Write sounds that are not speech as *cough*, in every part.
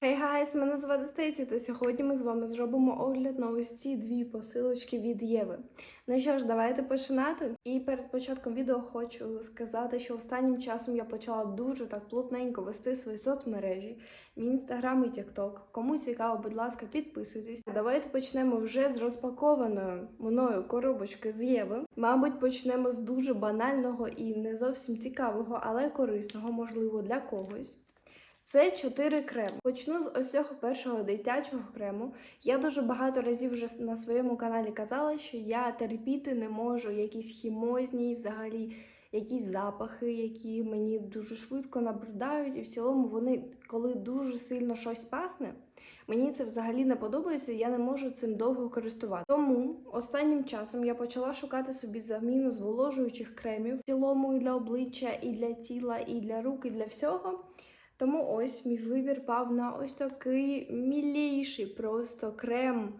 Хей гайс, мене звати Стейсі, та сьогодні ми з вами зробимо огляд на ось дві посилочки від Єви. Ну що ж, давайте починати. І перед початком відео хочу сказати, що останнім часом я почала дуже так плотненько вести свої соцмережі, мій інстаграм і тікток. Кому цікаво, будь ласка, підписуйтесь. Давайте почнемо вже з розпакованої мною коробочки з Єви. Мабуть, почнемо з дуже банального і не зовсім цікавого, але корисного, можливо, для когось. Це чотири креми. Почну з ось цього першого дитячого крему. Я дуже багато разів вже на своєму каналі казала, що я терпіти не можу якісь хімозні, взагалі якісь запахи, які мені дуже швидко набридають. І в цілому вони, коли дуже сильно щось пахне, мені це взагалі не подобається, я не можу цим довго користувати. Тому останнім часом я почала шукати собі заміну зволожуючих кремів в цілому і для обличчя, і для тіла, і для рук, і для всього. Тому ось мій вибір пав на ось такий мілійший просто крем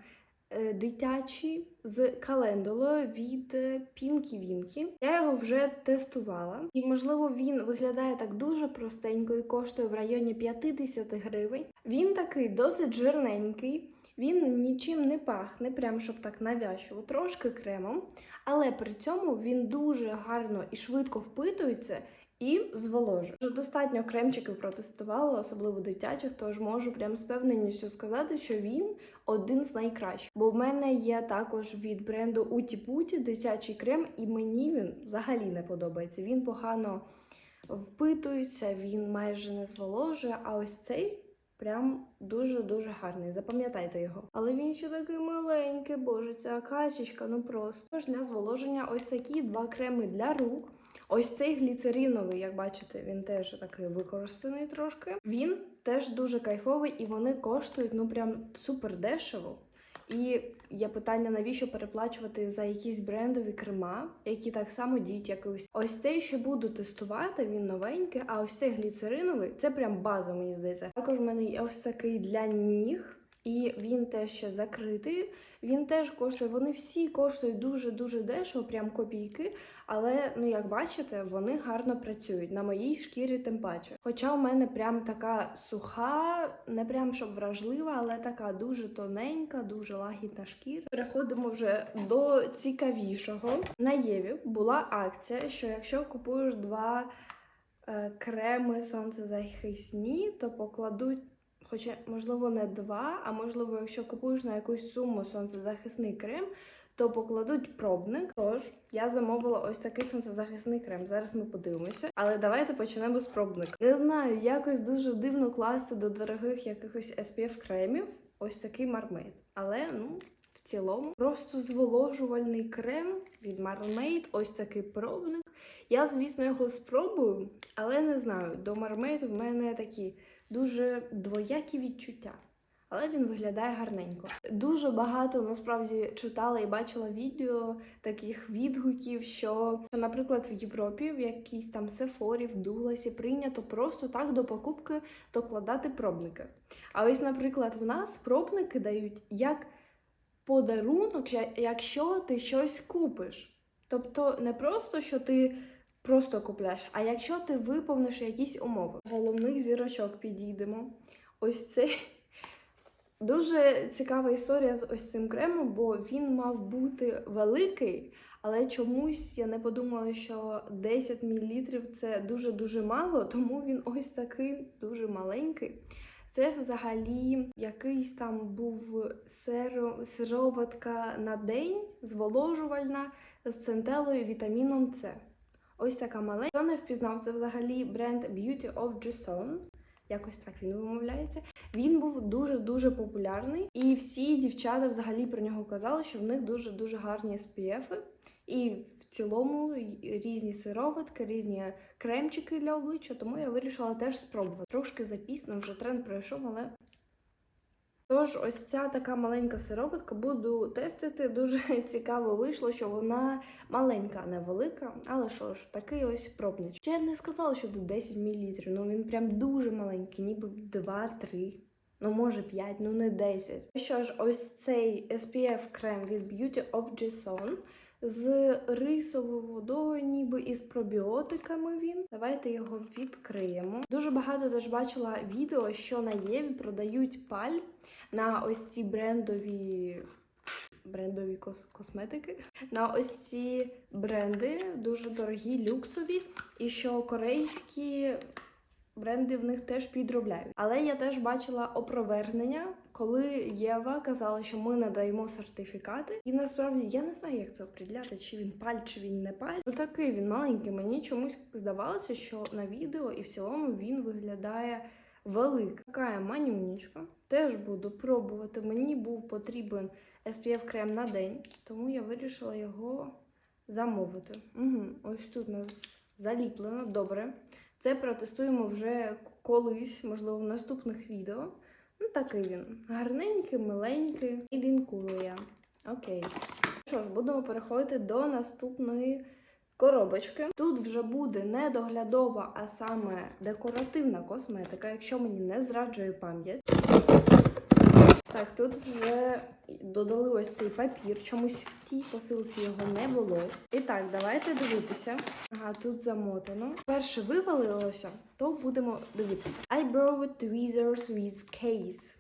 е, дитячий з календулою від е, Pinky Winky. Я його вже тестувала, і можливо він виглядає так дуже простенько і коштує в районі 50 гривень. Він такий досить жирненький. Він нічим не пахне, прям щоб так навязчиво, трошки кремом, але при цьому він дуже гарно і швидко впитується і зволожує. Вже достатньо кремчиків протестувала, особливо дитячих, тож можу прям з певненістю сказати, що він один з найкращих. Бо в мене є також від бренду Puti дитячий крем, і мені він взагалі не подобається. Він погано впитується, він майже не зволожує, а ось цей. Прям дуже-дуже гарний, запам'ятайте його. Але він ще такий маленький, боже, ця качечка, ну просто. Тож для зволоження ось такі два креми для рук. Ось цей гліцериновий, як бачите, він теж такий використаний трошки. Він теж дуже кайфовий і вони коштують ну прям супер дешево. І є питання, навіщо переплачувати за якісь брендові крема, які так само діють, як ось. Ось цей ще буду тестувати, він новенький, а ось цей гліцериновий це прям база, мені здається. Також в мене є ось такий для ніг. І він теж ще закритий. Він теж коштує. Вони всі коштують дуже-дуже дешево, прям копійки. Але, ну як бачите, вони гарно працюють на моїй шкірі, тим паче. Хоча у мене прям така суха, не прям щоб вражлива, але така дуже тоненька, дуже лагідна шкіра. Переходимо вже до цікавішого. На Єві була акція, що якщо купуєш два е, креми сонцезахисні, то покладуть. Хоча, можливо, не два, а можливо, якщо купуєш на якусь суму сонцезахисний крем, то покладуть пробник. Тож я замовила ось такий сонцезахисний крем. Зараз ми подивимося. Але давайте почнемо з пробника. Не знаю, якось дуже дивно класти до дорогих якихось SPF кремів ось такий мармейд. Але ну. В цілому, просто зволожувальний крем від Marmade, ось такий пробник. Я, звісно, його спробую, але не знаю, до Marmade в мене такі дуже двоякі відчуття. Але він виглядає гарненько. Дуже багато насправді читала і бачила відео таких відгуків, що, наприклад, в Європі в якійсь там сефорі, в Дугласі прийнято просто так до покупки докладати пробники. А ось, наприклад, в нас пробники дають як подарунок, якщо ти щось купиш. Тобто не просто що ти просто купляєш, а якщо ти виповниш якісь умови. Головних зірочок підійдемо. Ось це *laughs* дуже цікава історія з ось цим кремом, бо він мав бути великий, але чомусь я не подумала, що 10 мл це дуже-дуже мало, *laughs* тому він ось такий дуже маленький. Це взагалі якийсь там був сиро, сироватка на день, зволожувальна з центелою вітаміном С. Ось така маленька. Хто не впізнав, це взагалі бренд Beauty of Jason. Якось так він вимовляється. Він був дуже-дуже популярний, і всі дівчата взагалі про нього казали, що в них дуже-дуже гарні SPF. І в цілому різні сироватки, різні кремчики для обличчя, тому я вирішила теж спробувати. Трошки запісно, вже тренд пройшов, але. Тож, ось ця така маленька сироватка буду тестити. Дуже *laughs* цікаво вийшло, що вона маленька, а не велика. Але що ж, такий ось пробничок. Я б не сказала, що тут 10 мл. Ну він прям дуже маленький, ніби 2-3. Ну, може 5, ну не 10. Що ж, ось цей SPF крем від Beauty of Jason. З рисовою водою, ніби і з пробіотиками він. Давайте його відкриємо. Дуже багато теж бачила відео, що на Єві продають паль на ось ці брендові. Брендові кос- косметики на ось ці бренди дуже дорогі, люксові, і що корейські бренди в них теж підробляють. Але я теж бачила опровергнення, коли Єва казала, що ми надаємо сертифікати. І насправді я не знаю, як це определяти, чи він паль, чи він не паль. Ну такий він маленький. Мені чомусь здавалося, що на відео і в цілому він виглядає великий. Така манюнічка. Теж буду пробувати. Мені був потрібен SPF крем на день, тому я вирішила його замовити. Угу. Ось тут нас заліплено. Добре. Це протестуємо вже колись, можливо, в наступних відео. Ну, такий він. Гарненький, миленький і лінкує. Окей. Що ж, будемо переходити до наступної коробочки. Тут вже буде не доглядова, а саме декоративна косметика, якщо мені не зраджує пам'ять. Так, тут вже додали ось цей папір. Чомусь в тій посилці його не було. І так, давайте дивитися. Ага, тут замотано. Перше вивалилося, то будемо дивитися. Eyebrow Tweezers with Case.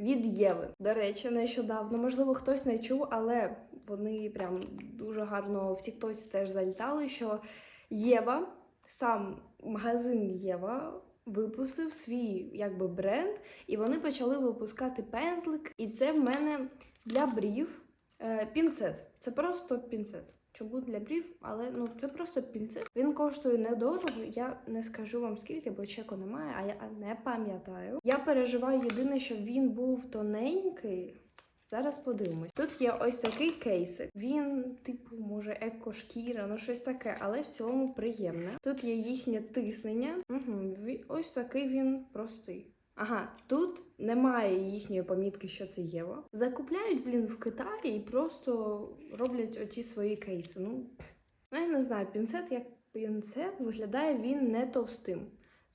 Від Єви. До речі, нещодавно, можливо, хтось не чув, але вони прям дуже гарно в Тіктоці теж залітали, що Єва, сам магазин Єва, випустив свій якби бренд, і вони почали випускати пензлик. І це в мене для брів е, пінцет. Це просто пінцет. Чому для брів, але ну це просто пінцет. Він коштує недорого. Я не скажу вам скільки, бо чеку немає, а я не пам'ятаю. Я переживаю єдине, щоб він був тоненький. Зараз подивимось. Тут є ось такий кейсик. Він, типу, може, екошкіра, ну щось таке, але в цілому приємне. Тут є їхнє тиснення. Угу, ось такий він простий. Ага, тут немає їхньої помітки, що це Єва. Закупляють, блін, в Китаї і просто роблять оті свої кейси. Ну, ну я не знаю, пінцет як пінцет виглядає він не товстим.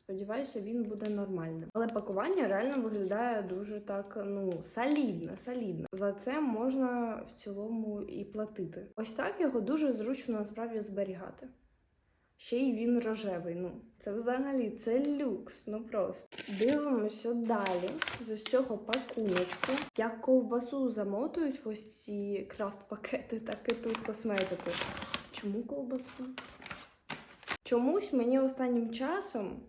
Сподіваюся, він буде нормальним. Але пакування реально виглядає дуже так, ну, солідно, солідно. За це можна в цілому і платити. Ось так його дуже зручно насправді зберігати. Ще й він рожевий. Ну, це взагалі це люкс, ну просто. Дивимося далі з цього пакуночку. Як ковбасу замотують ось ці крафт-пакети, так і тут косметику. Чому ковбасу? Чомусь мені останнім часом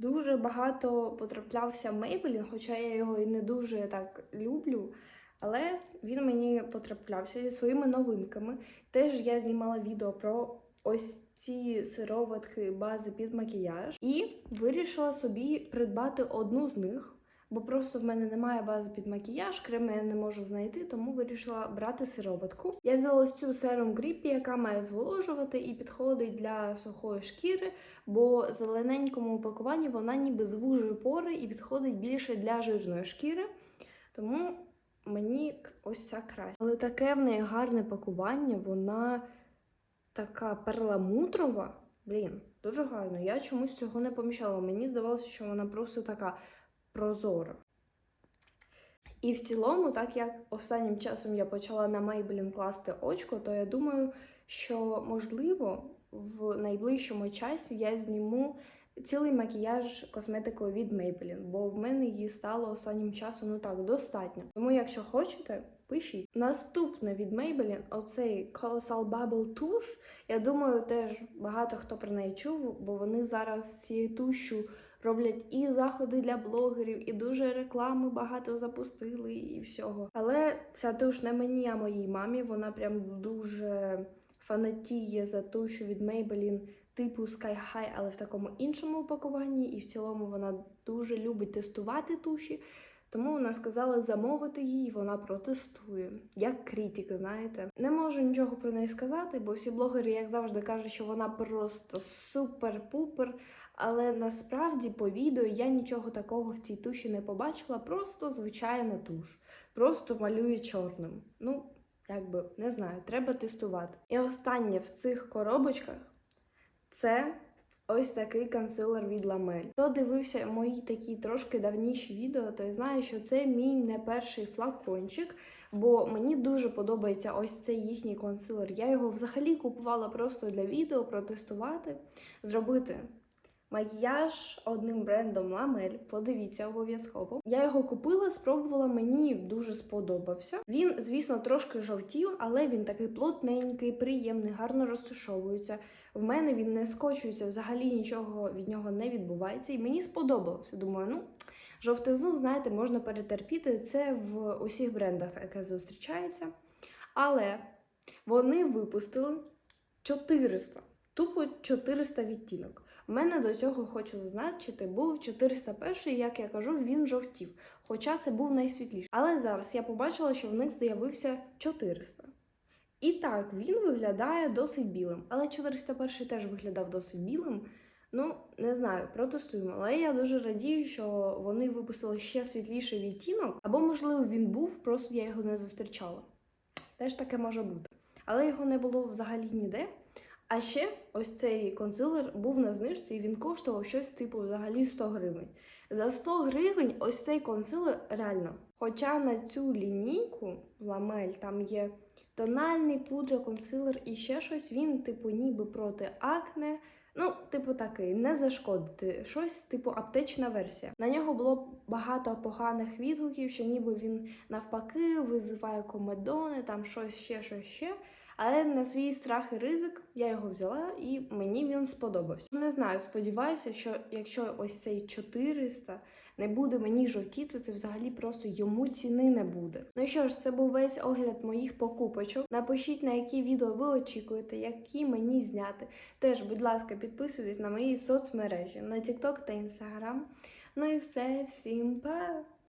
дуже багато потраплявся Мейбелін, хоча я його і не дуже так люблю. Але він мені потраплявся зі своїми новинками. Теж я знімала відео про ось ці сироватки бази під макіяж і вирішила собі придбати одну з них. Бо просто в мене немає бази під макіяж, креми я не можу знайти, тому вирішила брати сироватку. Я взяла ось цю Serum Grip, яка має зволожувати і підходить для сухої шкіри, бо зелененькому упакуванні вона ніби звужує пори і підходить більше для жирної шкіри. Тому мені ось ця краще. Але таке в неї гарне пакування, вона така перламутрова. Блін, дуже гарно. Я чомусь цього не помічала. Мені здавалося, що вона просто така прозора. І в цілому, так як останнім часом я почала на Maybelline класти очко, то я думаю, що можливо в найближчому часі я зніму цілий макіяж косметикою від Maybelline, бо в мене її стало останнім часом ну так достатньо. Тому, якщо хочете, пишіть. Наступне від Maybelline, оцей Colossal Bubble Tush, я думаю, теж багато хто про неї чув, бо вони зараз цією тушю роблять і заходи для блогерів, і дуже реклами багато запустили і всього. Але ця туш не мені, а моїй мамі. Вона прям дуже фанатіє за тушу від Maybelline типу Sky High, але в такому іншому упакуванні. І в цілому вона дуже любить тестувати туші. Тому вона сказала замовити її, вона протестує. Як критик, знаєте. Не можу нічого про неї сказати, бо всі блогери, як завжди, кажуть, що вона просто супер-пупер. Але насправді по відео я нічого такого в цій туші не побачила, просто звичайна туш. Просто малює чорним. Ну, якби не знаю, треба тестувати. І останнє в цих коробочках це ось такий консилер від Ламель. Хто дивився мої такі трошки давніші відео, той знає, що це мій не перший флакончик. бо мені дуже подобається ось цей їхній консилер. Я його взагалі купувала просто для відео, протестувати, зробити макіяж одним брендом Ламель. Подивіться обов'язково. Я його купила, спробувала, мені дуже сподобався. Він, звісно, трошки жовтів, але він такий плотненький, приємний, гарно розташовується. В мене він не скочується, взагалі нічого від нього не відбувається, і мені сподобалося. Думаю, ну. Жовтизну, знаєте, можна перетерпіти. Це в усіх брендах таке зустрічається. Але вони випустили 400, тупо 400 відтінок. У мене до цього хочу зазначити, був 401, як я кажу, він жовтів. Хоча це був найсвітліший. Але зараз я побачила, що в них з'явився 400. І так, він виглядає досить білим. Але 401 теж виглядав досить білим. Ну, не знаю, протестуємо. Але я дуже радію, що вони випустили ще світліший відтінок, або, можливо, він був, просто я його не зустрічала. Теж таке може бути. Але його не було взагалі ніде. А ще ось цей консилер був на знижці, і він коштував щось типу взагалі 100 гривень. За 100 гривень ось цей консилер реально. Хоча на цю лінійку ламель там є тональний пудра, консилер і ще щось, він, типу, ніби проти акне. Ну, типу, такий, не зашкодити. Щось, типу, аптечна версія. На нього було багато поганих відгуків, що ніби він навпаки визиває комедони, там щось ще, щось ще. Але на свій страх і ризик я його взяла і мені він сподобався. Не знаю, сподіваюся, що якщо ось цей 400 не буде мені жовтіти, це взагалі просто йому ціни не буде. Ну що ж, це був весь огляд моїх покупочок. Напишіть, на які відео ви очікуєте, які мені зняти. Теж, будь ласка, підписуйтесь на мої соцмережі на TikTok та Instagram. Ну і все, всім па!